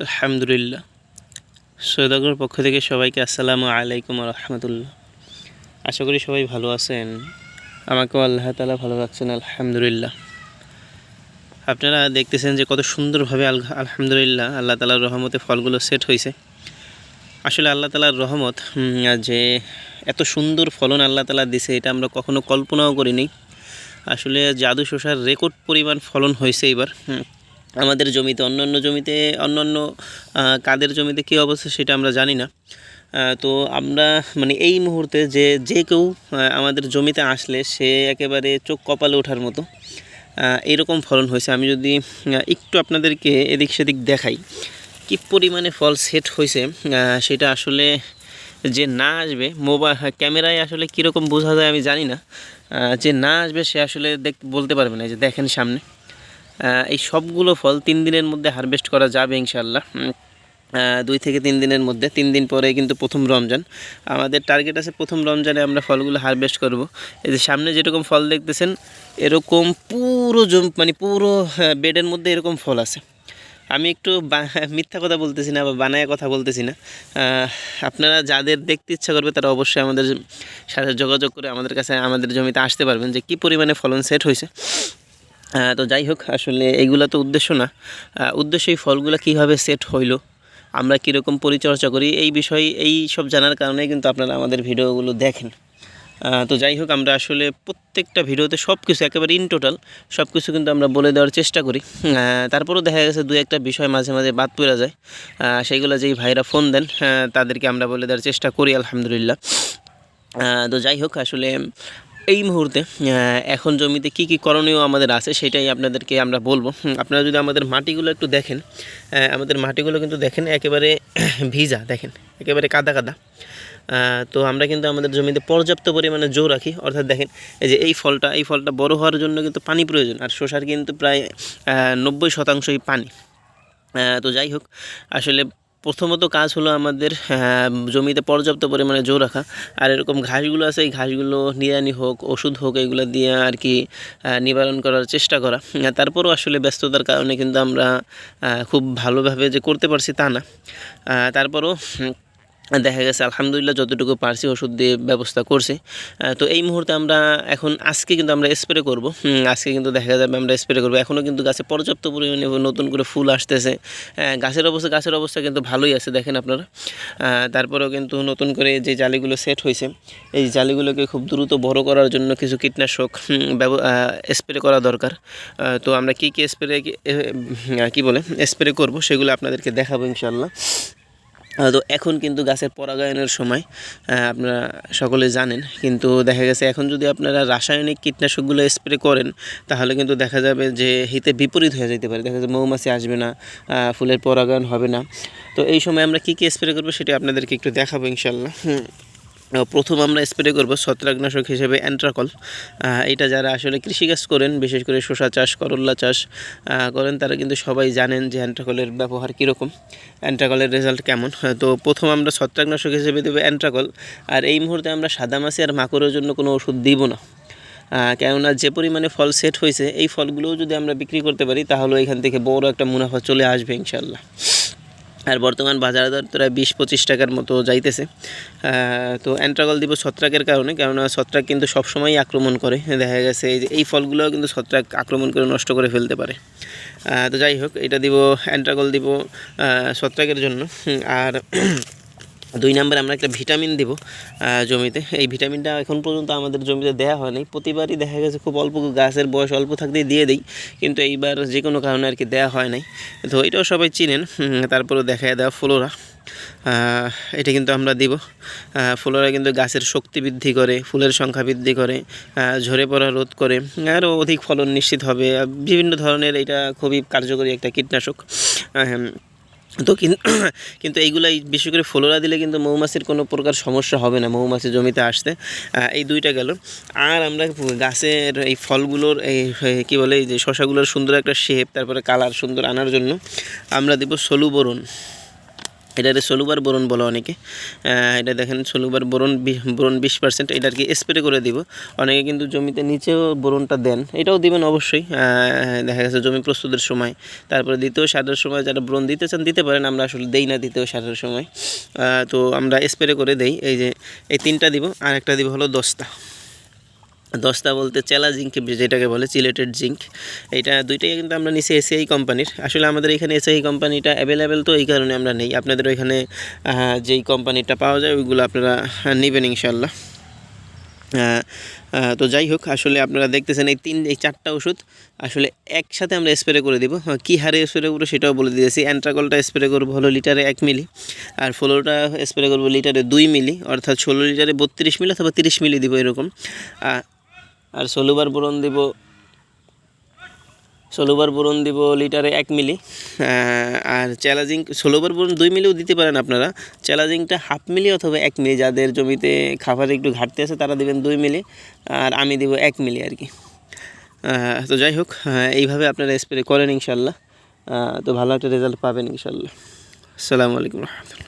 আলহামদুলিল্লাহ। সৈয়দাগর পক্ষ থেকে সবাইকে আসসালামু আলাইকুম রহমতুল্লাহ। আশা করি সবাই ভালো আছেন। আমাকেও আল্লাহ তালা ভালো রাখছেন, আলহামদুলিল্লাহ। আপনারা দেখতেছেন যে কত সুন্দরভাবে আল- আলহামদুলিল্লাহ আল্লাহ তালার রহমতে ফলগুলো সেট হয়েছে। আসলে আল্লাহ তালার রহমত যে এত সুন্দর ফলন আল্লাহ তালা দিছে, এটা আমরা কখনো কল্পনাও করিনি। আসলে জাদু শোষার রেকর্ড পরিমাণ ফলন হয়েছে এবার। আমাদের জমিতে অন্য অন্য জমিতে অন্য অন্য কাদের জমিতে কী অবস্থা সেটা আমরা জানি না। তো আমরা মানে এই মুহূর্তে যে যে কেউ আমাদের জমিতে আসলে সে একেবারে চোখ কপালে ওঠার মতো এরকম ফলন হয়েছে। আমি যদি একটু আপনাদেরকে এদিক সেদিক দেখাই, কী পরিমাণে ফল সেট হয়েছে সেটা আসলে যে না আসবে মোবাইল ক্যামেরায় আসলে কীরকম বোঝা যায় আমি জানি না। যে না আসবে সে আসলে দেখ, বলতে পারবে না যে দেখেন সামনে। এই সবগুলো ফল তিন দিনের মধ্যে হারভেস্ট করা যাবে ইনশাল্লাহ দুই থেকে তিন দিনের মধ্যে তিন দিন পরে কিন্তু প্রথম রমজান। আমাদের টার্গেট আছে প্রথম রমজানে আমরা ফলগুলো হারভেস্ট করব। এই যে সামনে যেরকম ফল দেখতেছেন এরকম পুরো জম মানে পুরো আহ, বেডের মধ্যে এরকম ফল আছে। আমি একটু মিথ্যা কথা বলতেছি না বা বানায় কথা বলতেছি না। আপনারা যাদের দেখতে ইচ্ছা করবে তারা অবশ্যই আমাদের সাথে যোগাযোগ করে আমাদের কাছে আমাদের জমিতে আসতে পারবেন যে কী পরিমাণে ফলন সেট হয়েছে। তো যাই হোক, আসলে এইগুলো তো উদ্দেশ্য না। উদ্দেশ্য এই ফলগুলো কীভাবে সেট হইল, আমরা কীরকম পরিচর্যা করি, এই বিষয়ে, এই সব জানার কারণে কিন্তু আপনারা আমাদের ভিডিওগুলো দেখেন। তো যাই হোক, আমরা আসলে প্রত্যেকটা ভিডিওতে সব কিছু একেবারে ইন টোটাল সব কিছু কিন্তু আমরা বলে দেওয়ার চেষ্টা করি। তারপরেও দেখা গেছে দু একটা বিষয় মাঝে মাঝে বাদ পড়ে যায়। সেইগুলো যেই ভাইরা ফোন দেন তাদেরকে আমরা বলে দেওয়ার চেষ্টা করি, আলহামদুলিল্লাহ। তো যাই হোক, আসলে এই মুহূর্তে এখন জমিতে কি কি করণীয় আমাদের আছে সেটাই আপনাদেরকে আমরা বলব। আপনারা যদি আমাদের মাটিগুলো একটু দেখেন আমাদের মাটিগুলো কিন্তু দেখেন একেবারে ভিজা, দেখেন, একেবারে কাদা কাদা। তো আমরা কিন্তু আমাদের জমিতে পর্যাপ্ত পরিমাণে জোর রাখি। অর্থাৎ দেখেন, এই যে এই ফলটা এই ফলটা বড় হওয়ার জন্য কিন্তু পানি প্রয়োজন, আর শসার কিন্তু প্রায় নব্বই শতাংশই পানি। তো যাই হোক, আসলে প্রথমত কাজ হলো আমাদের জমিতে পর্যাপ্ত পরিমাণে জোর রাখা। আর এরকম ঘাসগুলো আছে, এই ঘাসগুলো নিরানি হোক, ওষুধ হোক, এগুলো দিয়ে আর কি নিবারণ করার চেষ্টা করা। তারপরও আসলে ব্যস্ততার কারণে কিন্তু আমরা খুব ভালোভাবে যে করতে পারছি তা না। তারপরও দেখা গেছে আলহামদুলিল্লাহ যতটুকু পারছি ওষুধ দিয়ে ব্যবস্থা করছি। তো এই মুহূর্তে আমরা এখন আজকে কিন্তু আমরা স্প্রে করব। আজকে কিন্তু দেখা যাবে আমরা স্প্রে করব। এখনও কিন্তু গাছে পর্যাপ্ত পরিমাণে নতুন করে ফুল আসতেছে। গাছের অবস্থা গাছের অবস্থা কিন্তু ভালোই আছে, দেখেন আপনারা। তারপরেও কিন্তু নতুন করে যে জালিগুলো সেট হয়েছে, এই জালিগুলোকে খুব দ্রুত বড় করার জন্য কিছু কীটনাশক স্প্রে করা দরকার। তো আমরা কী কী স্প্রে কী বলে স্প্রে করব সেগুলো আপনাদেরকে দেখাবো ইনশাল্লাহ তো এখন কিন্তু গাছের পরাগায়নের সময় আপনারা সকলে জানেন, কিন্তু দেখা গেছে এখন যদি আপনারা রাসায়নিক কীটনাশকগুলো স্প্রে করেন, তাহলে কিন্তু দেখা যাবে যে হিতে বিপরীত হয়ে যেতে পারে। দেখা যাবে মৌমাছি আসবে না ফুলের পরাগায়ন হবে না। তো এই সময় আমরা কী কী স্প্রে করব সেটি আপনাদেরকে একটু দেখাবো ইনশাল্লাহ। প্রথম আমরা স্প্রে করব ছত্রাকনাশক হিসেবে অ্যান্ট্রাকল এটা যারা আসলে কৃষিকাজ করেন, বিশেষ করে শসা চাষ করল্লা চাষ করেন, তারা কিন্তু সবাই জানেন যে অ্যান্ট্রাকলের ব্যবহার কীরকম অ্যান্ট্রাকলের রেজাল্ট কেমন। তো প্রথম আমরা ছত্রাকনাশক হিসেবে দেবো অ্যান্ট্রাকল আর এই মুহূর্তে আমরা সাদা সাদামাছি আর মাকড়ের জন্য কোনো ওষুধ দিব না। কেননা যে পরিমাণে ফল সেট হয়েছে, এই ফলগুলোও যদি আমরা বিক্রি করতে পারি, তাহলে এখান থেকে বড় একটা মুনাফা চলে আসবে ইনশাল্লাহ আর বর্তমান বাজার দর তোরা বিশ পঁচিশ টাকার মতো যাইতেছে। তো অ্যান্ট্রাগল দিব ছত্রাকের কারণে, কেননা ছত্রাক কিন্তু সবসময়ই আক্রমণ করে। দেখা গেছে এই যে এই ফলগুলো কিন্তু ছত্রাক আক্রমণ করে নষ্ট করে ফেলতে পারে। তো যাই হোক, এটা দিব অ্যান্ট্রাগল দিব ছত্রাকের জন্য। আর দুই নম্বরে আমরা একটা ভিটামিন দিব জমিতে। এই ভিটামিনটা এখন পর্যন্ত আমাদের জমিতে দেওয়া হয়নি। প্রতিবারই দেখা গেছে খুব অল্প গাছের বয়স অল্প থাকতেই দিয়ে দিই, কিন্তু এইবার যে কোনো কারণে আর কি দেওয়া হয় নাই। তো এটাও সবাই চিনেন তারপরেও দেখা দেওয়া ফ্লোরা। এটা কিন্তু আমরা দিব। ফ্লোরা কিন্তু গাছের শক্তি বৃদ্ধি করে, ফুলের সংখ্যা বৃদ্ধি করে ঝরে পড়া রোধ করে, আরও অধিক ফলন নিশ্চিত হবে। বিভিন্ন ধরনের এটা খুবই কার্যকরী একটা কীটনাশক। তো কিন- কিন্তু এইগুলাই বিশেষ করে ফলোরা দিলে কিন্তু মৌমাছির কোনো প্রকার সমস্যা হবে না, মৌমাছি জমিতে আসতে। এই দুইটা গেল। আর আমরা গাছের এই ফলগুলোর এই কী বলে এই যে শশাগুলোর সুন্দর একটা শেপ তারপরে কালার সুন্দর আনার জন্য আমরা দেব সলুবরণ। এটাতে সলুবার বোরন বলো অনেকে। এটা দেখেন সলুবার বোরন বোরন বিশ পার্সেন্ট এটা আর কি স্প্রে করে দিব। অনেকে কিন্তু জমিতে নিচেও বোরনটা দেন। এটাও দিবেন অবশ্যই। দেখা গেছে জমি প্রস্তুতের সময়। তারপরে দ্বিতীয় সারের সময় যারা ব্রণ দিতে চান, দিতে পারেন। আমরা আসলে দেই না দ্বিতীয় সারের সময়। তো আমরা স্প্রে করে দেই। এই যে, এই তিনটা দিব। আর একটা দিব হলো দশটা দশটা বলতে চেলা জিঙ্ক যেটাকে বলে, চিলেটেড জিঙ্ক। এইটা দুইটাই কিন্তু আমরা নিছি এসিআই কোম্পানির। আসলে আমাদের এখানে এসিআই কোম্পানিটা অ্যাভেলেবেল তো এই কারণে আমরা নেই। আপনাদের ওইখানে যেই কোম্পানিটা পাওয়া যায় ওইগুলো আপনারা নেবেন ইনশাল্লাহ তো যাই হোক, আসলে আপনারা দেখতেছেন এই তিন, এই চারটা ওষুধ। আসলে একসাথে আমরা স্প্রে করে দিব। কী হারে স্প্রে করব সেটাও বলে দিয়েছি। অ্যান্ট্রাকলটা স্প্রে করব হলো লিটারে এক মিলি আর ফ্লোটা স্প্রে করব লিটারে দুই মিলি অর্থাৎ ষোলো লিটারে বত্রিশ মিলি অথবা তিরিশ মিলি দিব এরকম। আর ষোলোবার বোরন দিব ষোলোবার বোরন দিব লিটারে এক মিলি। আর চ্যালাজিং ষোলোবার বোরন দুই মিলিও দিতে পারেন আপনারা। চ্যালাজিংটা হাফ মিলি অথবা এক মিলি যাদের জমিতে খাবারে একটু ঘাটতি আছে তারা দিবেন দুই মিলি আর আমি দিব এক মিলি আর কি। তো যাই হোক আহ, এইভাবে আপনারা স্প্রে করেন ইনশাল্লাহ। তো ভালো একটা রেজাল্ট পাবেন ইনশাল্লাহ। আসসালামু আলাইকুম রহমতুল্লাহ।